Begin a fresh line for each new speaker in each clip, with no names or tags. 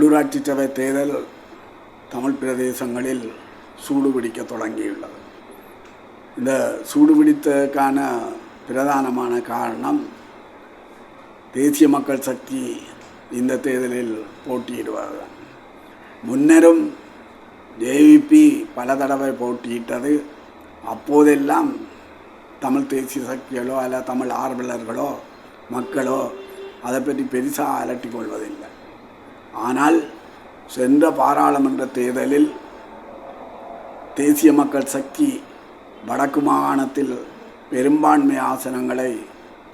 உள்ளூராட்சி சபை தேர்தல் தமிழ் பிரதேசங்களில் சூடுபிடிக்க தொடங்கியுள்ளது. இந்த சூடுபிடித்ததற்கான பிரதானமான காரணம் தேசிய மக்கள் சக்தி இந்த தேர்தலில் போட்டியிடுவார்கள். முன்னரும் ஜேவிபி பல தடவை போட்டியிட்டது. அப்போதெல்லாம் தமிழ் தேசிய சக்திகளோ அல்ல தமிழ் ஆர்வலர்களோ மக்களோ அதை பற்றி பெருசாக அலட்டிக் கொள்வதில்லை. ஆனால் சென்ற பாராளுமன்ற தேர்தலில் தேசிய மக்கள் சக்தி வடக்கு மாகாணத்தில் பெரும்பான்மை ஆசனங்களை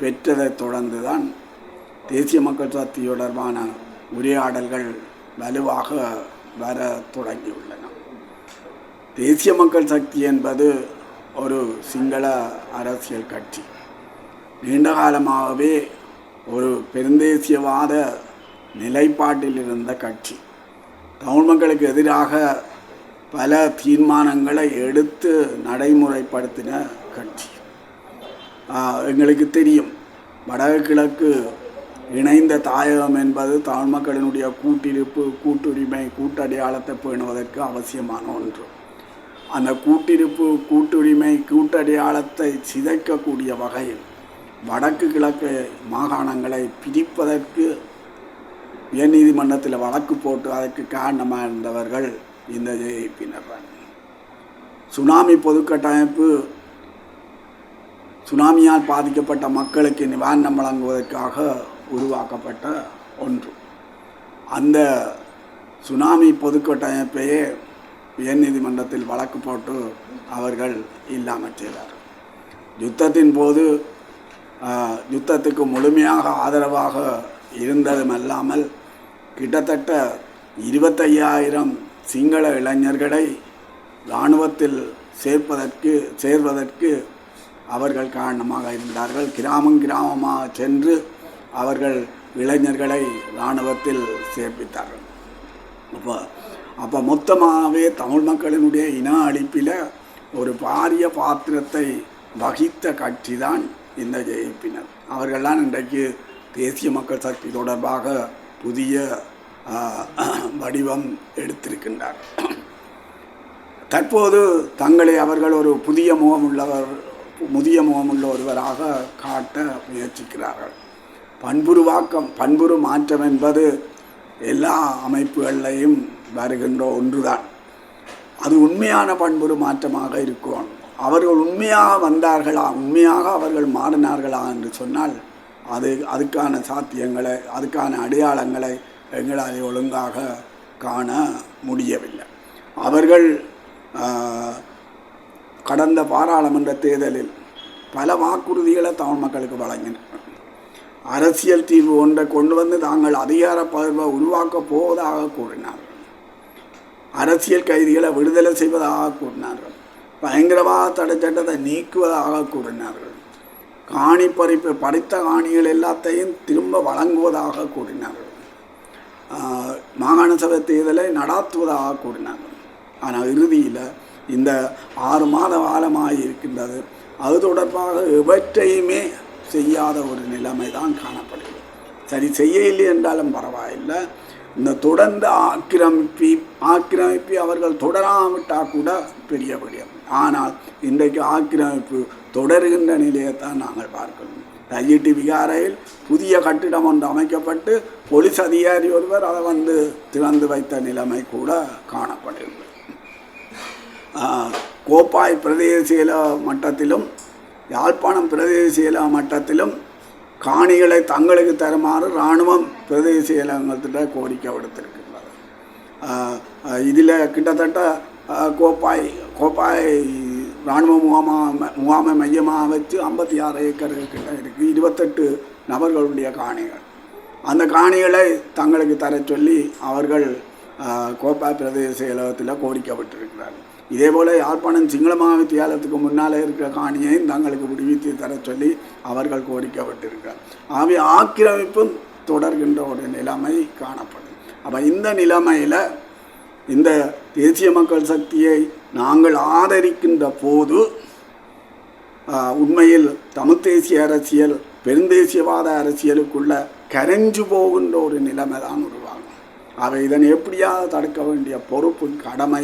பெற்றதைத் தொடர்ந்துதான் தேசிய மக்கள் சக்தி தொடர்பான உரையாடல்கள் வலுவாக வர தொடங்கியுள்ளன. தேசிய மக்கள் சக்தி என்பது ஒரு சிங்கள அரசியல் கட்சி. நீண்ட காலமாகவே ஒரு பெருந்தேசியவாத நிலைப்பாட்டில் இருந்த கட்சி. தமிழ் மக்களுக்கு எதிராக பல தீர்மானங்களை எடுத்து நடைமுறைப்படுத்தின கட்சி. எங்களுக்கு தெரியும். வடகிழக்கு இணைந்த தாயகம் என்பது தமிழ் மக்களினுடைய கூட்டிருப்பு கூட்டுரிமை கூட்டடையாளத்தை பேணுவதற்கு அவசியமான ஒன்று. அந்த கூட்டிருப்பு கூட்டுரிமை கூட்டடையாளத்தை சிதைக்கக்கூடிய வகையில் வடக்கு கிழக்கு மாகாணங்களை பிரிப்பதற்கு உயர்நீதிமன்றத்தில் வழக்கு போட்டு அதற்கு காரணமாக இருந்தவர்கள் இந்த ஜேபினர் சுனாமி பொதுக்கட்டமைப்பு சுனாமியால் பாதிக்கப்பட்ட மக்களுக்கு நிவாரணம் வழங்குவதற்காக உருவாக்கப்பட்ட ஒன்று. அந்த சுனாமி பொதுக்கட்டமைப்பையே உயர்நீதிமன்றத்தில் வழக்கு போட்டு அவர்கள் இல்லாமல் செய்தார். யுத்தத்தின் போது யுத்தத்துக்கு முழுமையாக ஆதரவாக இருந்ததும் அல்லாமல் கிட்டத்தட்ட இருபத்தையாயிரம் சிங்கள இளைஞர்களை இராணுவத்தில் சேர்ப்பதற்கு சேர்வதற்கு அவர்கள் காரணமாக இருந்தார்கள். கிராமம் கிராமமாக சென்று அவர்கள் இளைஞர்களை இராணுவத்தில் சேர்ப்பித்தார்கள். அப்போ அப்போ மொத்தமாகவே தமிழ் மக்களினுடைய இன அழிப்பில் ஒரு பாரிய பாத்திரத்தை வகித்த கட்சி தான் இந்த ஜெயிப்பினர். அவர்கள்லாம் இன்றைக்கு தேசிய மக்கள் சக்தி தொடர்பாக புதிய வடிவம் எடுத்திருக்கின்றார். தற்போது தங்களை அவர்கள் ஒரு புதிய முகமுள்ளவர் முதிய முகமுள்ள ஒருவராக காட்ட முயற்சிக்கிறார்கள். பண்புருவாக்கம் பண்புரு மாற்றம் என்பது எல்லா அமைப்புகளையும் வருகின்ற ஒன்றுதான். அது உண்மையான பண்புரு மாற்றமாக இருக்கும். அவர்கள் உண்மையாக வந்தார்களா உண்மையாக அவர்கள் மாறினார்களா என்று சொன்னால் அது அதுக்கான சாத்தியங்களை அதுக்கான அடையாளங்களை எங்களால் ஒழுங்காக காண முடியவில்லை. அவர்கள் கடந்த பாராளுமன்ற தேர்தலில் பல வாக்குறுதிகளை தமிழ் மக்களுக்கு வழங்கினர் அரசியல் தீர்வு ஒன்றை கொண்டு வந்து தாங்கள் அதிகார பகிர்வை உருவாக்கப் போவதாக கூறினார்கள். அரசியல் கைதிகளை விடுதலை செய்வதாக கூறினார்கள். பயங்கரவாத தடை சட்டத்தை நீக்குவதாக கூறினார்கள். காணி பறிப்பு பறித்த காணிகள் எல்லாத்தையும் திரும்ப வழங்குவதாக கூறினார்கள். மாகாண சபை தேர்தலை நடாத்துவதாக கூறினார்கள். ஆனால் இறுதியில் இந்த ஆறு மாத காலமாக இருக்கின்றது அது தொடர்பாக எவற்றையுமே செய்யாத ஒரு நிலைமை தான் காணப்படுகிறது. சரி செய்யவில்லை என்றாலும் பரவாயில்லை. இந்த தொடர்ந்து ஆக்கிரமிப்பி ஆக்கிரமிப்பி அவர்கள் தொடராவிட்டால் கூட பெரிய விடயம். ஆனால் இன்றைக்கு ஆக்கிரமிப்பு தொடருகின்ற நிலையைத்தான் நாங்கள் பார்க்கணும் தையிட்டி விகாரையில் புதிய கட்டிடம் ஒன்று அமைக்கப்பட்டு போலீஸ் அதிகாரி ஒருவர் அதை வந்து திறந்து வைத்த நிலைமை கூட காணப்படுகிறது. ஆஹ், கோப்பாய் பிரதேசியல மட்டத்திலும் யாழ்ப்பாணம் பிரதேசியல மட்டத்திலும் காணிகளை தங்களுக்கு தருமாறு இராணுவம் பிரதேச கோரிக்கை விடுத்திருக்கின்றது. இதில் கிட்டத்தட்ட கோப்பாய் கோப்பாய் இராணுவ முகாமா முகாமை மையமாக வச்சு ஐம்பத்தி ஆறு ஏக்கர் கிட்ட இருக்குது இருபத்தெட்டு நபர்களுடைய காணிகள். அந்த காணிகளை தங்களுக்கு தர சொல்லி அவர்கள் கோப்பாய் பிரதேச செயலகத்தில் கோரிக்கை விட்டிருக்கிறார்கள் இதே போல் யாழ்ப்பாணம் சிங்கள மகாவித்தியாலயத்துக்கு முன்னால் இருக்கிற காணியையும் தங்களுக்கு விடுவித்து தர சொல்லி அவர்கள் கோரிக்கப்பட்டிருக்கிறார். ஆகவே ஆக்கிரமிப்பும் தொடர்கின்ற ஒரு நிலைமை காணப்படும். அப்போ இந்த நிலைமையில் இந்த தேசிய மக்கள் சக்தியை நாங்கள் ஆதரிக்கின்ற போது உண்மையில் தமிழ் தேசிய அரசியல் பெருந்தேசியவாத அரசியலுக்குள்ள கரைஞ்சு போகின்ற ஒரு நிலைமை தான் உருவாகும். அவை இதனை எப்படியாவது தடுக்க வேண்டிய பொறுப்பு கடமை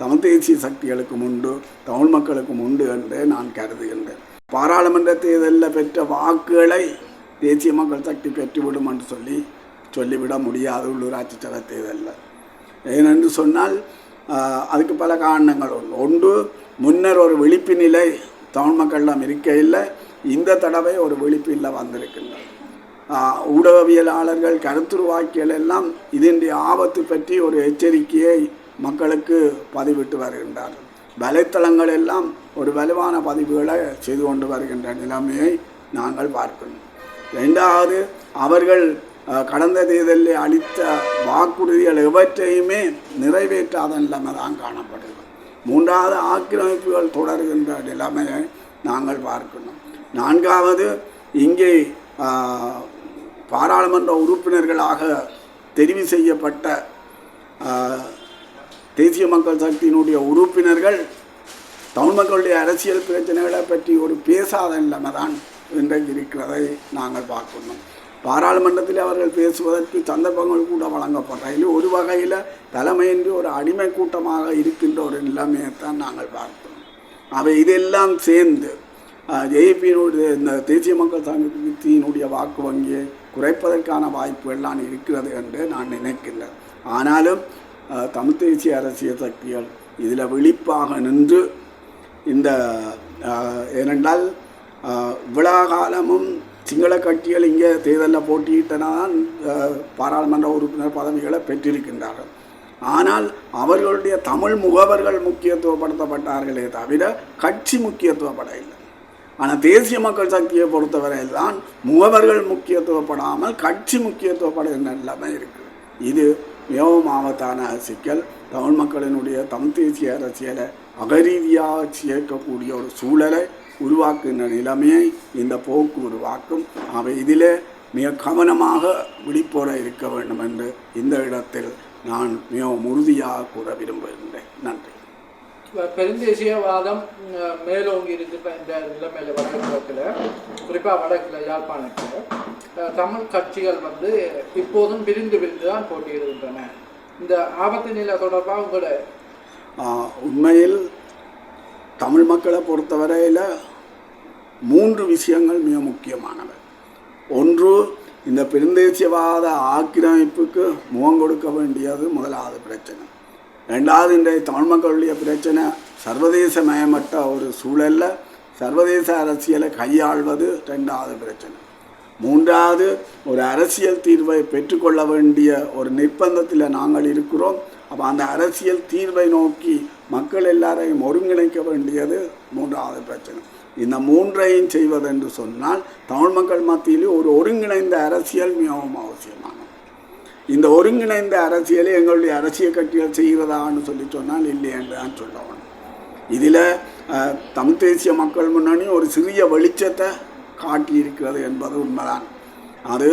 தமிழ் தேசிய சக்திகளுக்கும் உண்டு தமிழ் மக்களுக்கும் உண்டு என்று நான் கருதுகின்றேன். பாராளுமன்ற தேர்தலில் பெற்ற வாக்குகளை தேசிய மக்கள் சக்தி பெற்றுவிடும் என்று சொல்லி சொல்லிவிட முடியாது உள்ளூராட்சி சபை தேர்தலில். ஏனென்று சொன்னால் அதுக்கு பல காரணங்கள் உண்டு. ஒன்று முன்னர் ஒரு விழிப்பு நிலை தமிழ் மக்களிடம் இருக்கையில் இந்த தடவை ஒரு விழிப்பு இல்லை வந்திருக்கின்றது. ஊடகவியலாளர்கள் கருத்துருவாக்கியல் எல்லாம் இதனுடைய ஆபத்து பற்றி ஒரு எச்சரிக்கையை மக்களுக்கு பதிவிட்டு வருகின்றார்கள். வலைத்தளங்கள் எல்லாம் ஒரு வலுவான பதிவுகளை செய்து கொண்டு வருகின்ற நிலைமையை நாங்கள் பார்க்கணும் ரெண்டாவது அவர்கள் கடந்த தேர்தலில் அளித்த வாக்குறுதிகள் எவற்றையுமே நிறைவேற்றாத நிலைமை தான் காணப்படுகிறது. மூன்றாவது ஆக்கிரமிப்புகள் தொடர்கின்ற நிலைமையை நாங்கள் பார்க்கணும். நான்காவது இங்கே பாராளுமன்ற உறுப்பினர்களாக தெரிவு செய்யப்பட்ட தேசிய மக்கள் சக்தியினுடைய உறுப்பினர்கள் தமிழ் மக்களுடைய அரசியல் பிரச்சனைகளை பற்றி ஒரு பேசாத நிலைமை தான் இன்றைக்கு இருக்கிறதை நாங்கள் பார்க்கணும். பாராளுமன்றத்தில் அவர்கள் பேசுவதற்கு சந்தர்ப்பங்கள் கூட வழங்கப்படுறதில் ஒரு வகையில் தலைமையின்றி ஒரு அடிமை கூட்டமாக இருக்கின்ற ஒரு நிலைமையைத்தான் நாங்கள் பார்க்கிறோம் அவை இதெல்லாம் சேர்ந்து ஜேபியினுடைய இந்த தேசிய மக்கள் சங்கத்தினுடைய வாக்கு வங்கியை குறைப்பதற்கான வாய்ப்பு எல்லாம் இருக்கிறது என்று நான் நினைக்கின்றேன். ஆனாலும் தமிழ் தேசிய அரசியல் சக்திகள் இதில் விழிப்பாக நின்று இந்த ஏனென்றால் விழா காலமும் சிங்கள கட்சிகள் இங்கே தேர்தலில் போட்டியிட்டனால் பாராளுமன்ற உறுப்பினர் பதவிகளை பெற்றிருக்கின்றார்கள். ஆனால் அவர்களுடைய தமிழ் முகவர்கள் முக்கியத்துவப்படுத்தப்பட்டார்களே தவிர கட்சி முக்கியத்துவப்பட இல்லை. ஆனால் தேசிய மக்கள் சக்தியை பொறுத்தவரையில் தான் முகவர்கள் முக்கியத்துவப்படாமல் கட்சி முக்கியத்துவப்படுகின்ற நிலைமை இருக்குது இது மிகவும் ஆபத்தான சிக்கல். தமிழ் மக்களினுடைய தமிழ் தேசிய அரசியலை அகரீதியாக சேர்க்கக்கூடிய ஒரு சூழலை உருவாக்குகின்ற நிலைமையை இந்த போக்கு உருவாக்கும். அவை இதிலே மிக கவனமாக விழிப்போட இருக்க வேண்டும் என்று இந்த இடத்தில் நான் மிகவும் உறுதியாக கூற விரும்புகின்றேன். நன்றி.
பெருந்தேசியவாதம் மேலோங்கி இப்ப இந்த நிலைமையில வடகிழக்கில் குறிப்பாக வடக்கில் யாழ்ப்பாணத்தில். தமிழ் கட்சிகள் வந்து இப்போதும் பிரிந்து பிரிந்து தான் போட்டியிடுகின்றன. இந்த ஆபத்து நிலை தொடர்பாக உங்களோட?
உண்மையில் தமிழ் மக்களை பொறுத்தவரையில் மூன்று விஷயங்கள் மிக முக்கியமானவை. ஒன்று இந்த பெருந்தேசியவாத ஆக்கிரமிப்புக்கு முகம் கொடுக்க வேண்டியது முதலாவது பிரச்சனை. ரெண்டாவது இன்றைய தமிழ் மக்களுடைய பிரச்சனை சர்வதேசமயமற்ற ஒரு சூழல்ல சர்வதேச அரசியலை கையாள்வது ரெண்டாவது பிரச்சனை. மூன்றாவது ஒரு அரசியல் தீர்வை பெற்றுக்கொள்ள வேண்டிய ஒரு நிர்பந்தத்தில் நாங்கள் இருக்கிறோம். அப்போ அந்த அரசியல் தீர்வை நோக்கி மக்கள் எல்லாரையும் ஒருங்கிணைக்க வேண்டியது மூன்றாவது பிரச்சனை. இந்த மூன்றையும் செய்வதென்று சொன்னால் தமிழ் மக்கள் மத்தியிலே ஒரு ஒருங்கிணைந்த அரசியல் மிகவும் அவசியமானது. இந்த ஒருங்கிணைந்த அரசியலை எங்களுடைய அரசியல் கட்சிகள் செய்கிறதான்னு சொல்லி சொன்னால் இல்லை என்று தான் சொல்லணும் இதில் தமிழ் தேசிய மக்கள் முன்னணி ஒரு சிறிய வெளிச்சத்தை காட்டியிருக்கிறது என்பது உண்மைதான். அது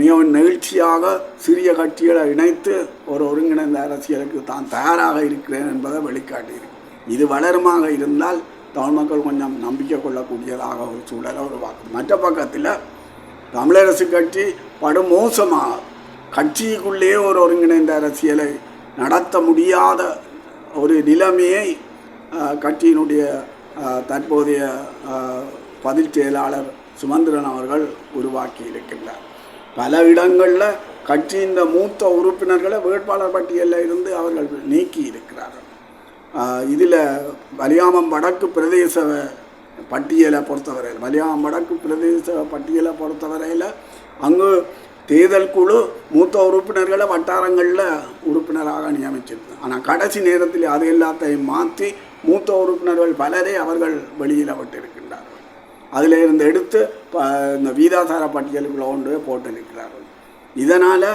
மிகவும் நெகிழ்ச்சியாக சிறிய கட்சிகளை இணைத்து ஒரு ஒருங்கிணைந்த அரசியலுக்கு தான் தயாராக இருக்கிறேன் என்பதை வெளிக்காட்டியிருக்கு. இது வளருமாக இருந்தால் தமிழ் மக்கள் கொஞ்சம் நம்பிக்கை கொள்ளக்கூடியதாக ஒரு சூழலை உருவாக்கும். மற்ற பக்கத்தில் தமிழரசு கட்சி படுமோசமாக கட்சிக்குள்ளேயே ஒரு ஒருங்கிணைந்த அரசியலை நடத்த முடியாத ஒரு நிலைமையை கட்சியினுடைய தற்போதைய பதில் செயலாளர் சுமந்திரன் அவர்கள் உருவாக்கி இருக்கின்றார். பல இடங்களில் கட்சியின் மூத்த உறுப்பினர்களை வேட்பாளர் பட்டியலில் இருந்து அவர்கள் நீக்கி இருக்கிறார்கள். இதில் வலியாமம் வடக்கு பிரதேச பட்டியலை பொறுத்தவரையில் வலியாமம் வடக்கு பிரதேச பட்டியலை பொறுத்தவரையில் அங்கு தேர்தல் குழு மூத்த உறுப்பினர்களை வட்டாரங்களில் உறுப்பினராக நியமிச்சிருக்கு. ஆனால் கடைசி நேரத்தில் அது எல்லாத்தையும் மாற்றி மூத்த உறுப்பினர்கள் பலரை அவர்கள் வெளியில் விட்டிருக்கின்றார்கள். அதில் இருந்து எடுத்து ப- இந்த வீதாசார பட்டியலுக்குள்ள கொண்டு போட்டிருக்கிறார்கள் இதனால்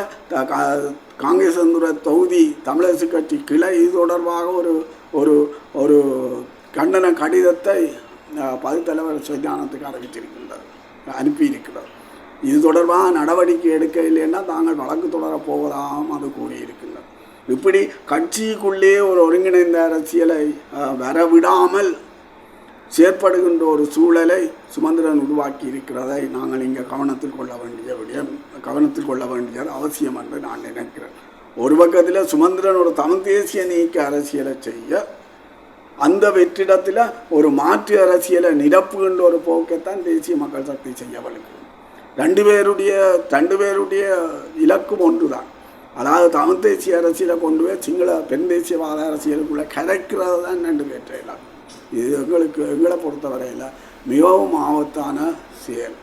காங்கிரஸ் தொகுதி தமிழரசு கட்சி கிளை இது தொடர்பாக ஒரு ஒரு ஒரு கண்டன கடிதத்தை அஹ், சைதானத்துக்கு சுஜானத்துக்கு அறிவிச்சிருக்கின்றார் அனுப்பியிருக்கிறார். இது தொடர்பாக நடவடிக்கை எடுக்க இல்லைன்னா தாங்கள் வழக்கு தொடரப் போவதாகவும் அது கூறியிருக்கின்றார். இப்படி கட்சிக்குள்ளே ஒரு ஒருங்கிணைந்த அரசியலை வரவிடாமல் செயற்படுகின்ற ஒரு சூழலை சுமந்திரன் உருவாக்கி இருக்கிறதை நாங்கள் இங்கே கவனத்தில் கொள்ள வேண்டிய விடயம் கவனத்தில் கொள்ள வேண்டியது அவசியம் என்று நான் நினைக்கிறேன். ஒரு பக்கத்தில் சுமந்திரன் ஒரு தமிழ் தேசிய நீக்க அரசியலை செய்ய அந்த வெற்றிடத்தில் ஒரு மாற்று அரசியலை நிரப்புகின்ற ஒரு போக்கைத்தான் தேசிய மக்கள் சக்தி செய்யவளுக்கு ரெண்டு பேருடைய ரெண்டு பேருடைய இலக்கும் ஒன்று தான் அதாவது தமிழ் தேசிய அரசியலை கொண்டு போய் சிங்கள பெண் தேசியவாத அரசியலுக்குள்ளே கரைக்கிறது தான் ரெண்டு பேற்ற இலக்கு. இது எங்களுக்கு எங்களை பொறுத்தவரையில் மிகவும் ஆபத்தான செயல்.